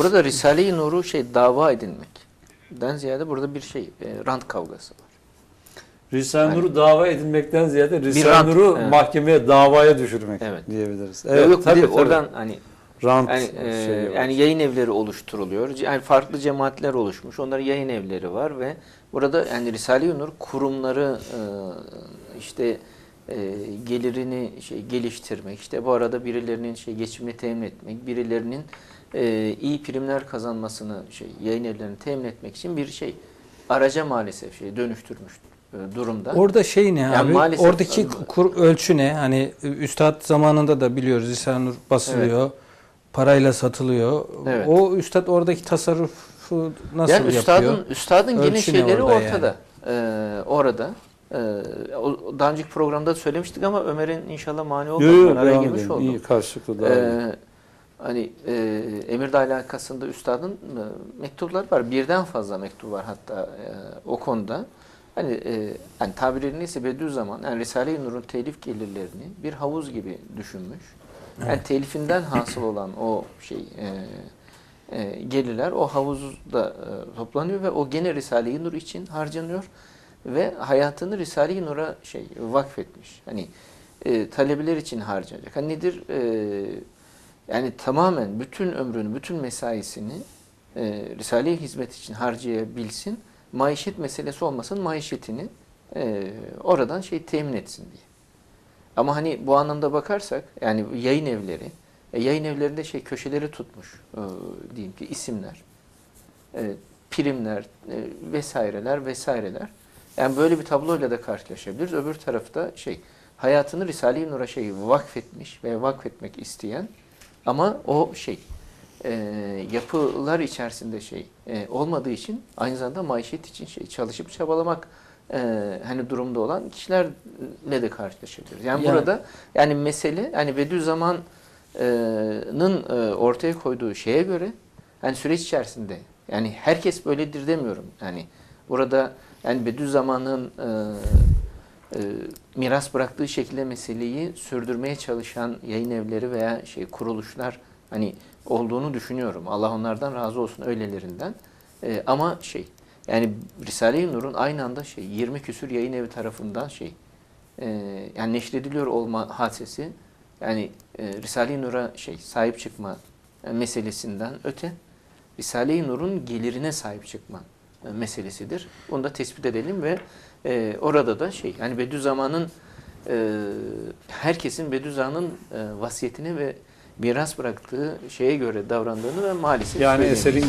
Burada Risale-i Nur'u şey dava edinmekten ziyade burada bir şey e, rant kavgası var. Risale-i Nur'u dava edinmekten ziyade Risale-i Nur'u evet. mahkemeye davaya düşürmek Evet. diyebiliriz. Evet, Yok bir tabii, tabii. oradan hani rant yani, e, var. yani yayın evleri oluşturuluyor. Yani farklı cemaatler oluşmuş. Onların yayın evleri var ve burada yani Risale-i Nur kurumları e, işte e, gelirini şey geliştirmek, işte bu arada birilerinin şey geçimini temin etmek, birilerinin e, iyi primler kazanmasını şey yayın evlerini temin etmek için bir şey araca maalesef şey dönüştürmüş e, durumda. Orada şey ne Yani abi? maalesef- Oradaki kur ölçü ne? Hani üstad zamanında da biliyoruz Risale-i Nur basılıyor. Parayla satılıyor. Evet. O üstad oradaki tasarrufu nasıl yani üstadın, yapıyor? üstadın Ölçü gene şeyleri orada ortada. Ee, orada. Ee, o, daha önceki programda söylemiştik ama Ömer'in inşallah mani olmadan araya girmiş oldum. İyi karşılıklı. Ee, hani e, emirde alakasında üstadın e, mektuplar var. Birden fazla mektup var hatta e, o konuda. Hani e, hani tabirleri neyse Bediüzzaman yani Risale-i Nur'un telif gelirlerini bir havuz gibi düşünmüş. Yani telifinden hasıl olan o şey e, e, gelirler o havuzda e, toplanıyor ve o gene Risale-i Nur için harcanıyor ve hayatını Risale-i Nur'a şey vakfetmiş. Hani e, talebeler için harcanacak. Hani nedir? E, yani tamamen bütün ömrünü, bütün mesaisini e, Risale-i hizmet için harcayabilsin. Maişet meselesi olmasın, maişetini e, oradan şey temin etsin diye. Ama hani bu anlamda bakarsak yani yayın evleri, e, yayın evlerinde şey köşeleri tutmuş e, diyeyim ki isimler, e, primler e, vesaireler vesaireler. Yani böyle bir tabloyla da karşılaşabiliriz. Öbür tarafta şey hayatını Risale-i Nur'a şey vakfetmiş ve vakfetmek isteyen ama o şey e, yapılar içerisinde şey e, olmadığı için aynı zamanda maişet için şey çalışıp çabalamak e, hani durumda olan kişilerle de karşılaşabiliriz. Yani, Yani- burada yani mesele yani Bediüzzaman'ın e, ortaya koyduğu şeye göre yani süreç içerisinde yani herkes böyledir demiyorum. Yani burada yani Bediüzzaman'ın e, e, miras bıraktığı şekilde meseleyi sürdürmeye çalışan yayın evleri veya şey kuruluşlar hani olduğunu düşünüyorum. Allah onlardan razı olsun öylelerinden. E, ama şey yani Risale-i Nur'un aynı anda şey 20 küsür yayın evi tarafından şey e, yani neşrediliyor olma hadisesi yani e, Risale-i Nur'a şey sahip çıkma meselesinden öte Risale-i Nur'un gelirine sahip çıkma meselesidir. Onu da tespit edelim ve e, orada da şey yani Bediüzzaman'ın e, herkesin Bediüzzaman'ın e, vasiyetine ve miras bıraktığı şeye göre davrandığını ve maalesef Yani eserin